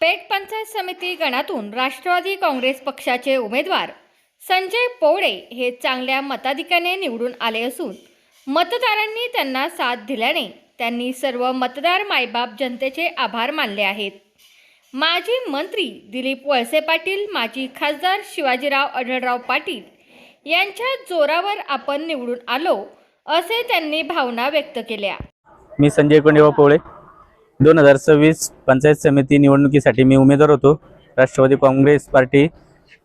पेठ पंचायत समिती गणातून राष्ट्रवादी काँग्रेस पक्षाचे उमेदवार संजय पोवळे हे चांगल्या मताधिक्याने निवडून आले असून मतदारांनी त्यांना साथ दिल्याने त्यांनी सर्व मतदार मायबाप जनतेचे आभार मानले आहेत. माजी मंत्री दिलीप वळसे पाटील माजी खासदार शिवाजीराव आढळराव पाटील यांच्या जोरावर आपण निवडून आलो असे त्यांनी भावना व्यक्त केल्या. मी संजय कोंडेवा पोळे दोन हजार सव्वीस पंचायत समिती निवडणुकीसाठी मी उमेदवार होतो. राष्ट्रवादी काँग्रेस पार्टी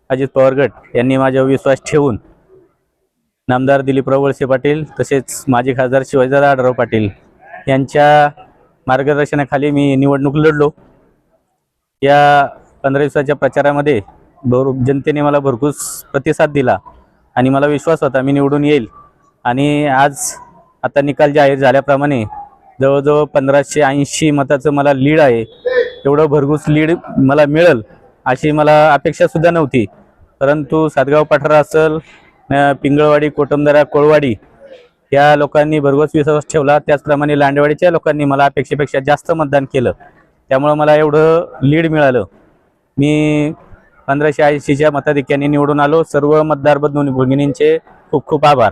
अजित पवार गट यांनी माझ्यावर विश्वास ठेवून नामदार दिलीपराव वळसे पाटील तसेच माजी खासदार शिवाजीदादा आढराव पाटील यांच्या मार्गदर्शनाखाली मी निवडणूक लढलो. या पंधरा दिवसाच्या प्रचारामध्ये भर जनतेने मला भरपूर प्रतिसाद दिला आणि मला विश्वास होता मी निवडून येईल. आणि आज आता निकाल जाहीर झाल्याप्रमाणे जवळजवळ पंधराशे ऐंशी मताचं मला लीड आहे. एवढं भरघूस लीड मला मिळेल अशी मला अपेक्षासुद्धा नव्हती. परंतु सातगाव पठारा असेल पिंगळवाडी कोटमदरा कोळवाडी या लोकांनी भरघोस विश्वास ठेवला. त्याचप्रमाणे लांडेवाडीच्या लोकांनी मला अपेक्षेपेक्षा जास्त मतदान केलं. त्यामुळं मला एवढं लीड मिळालं. मी पंधराशे ऐंशीच्या मताधिक्याने निवडून आलो. सर्व मतदार बंधू भगिनींचे खूप खूप आभार.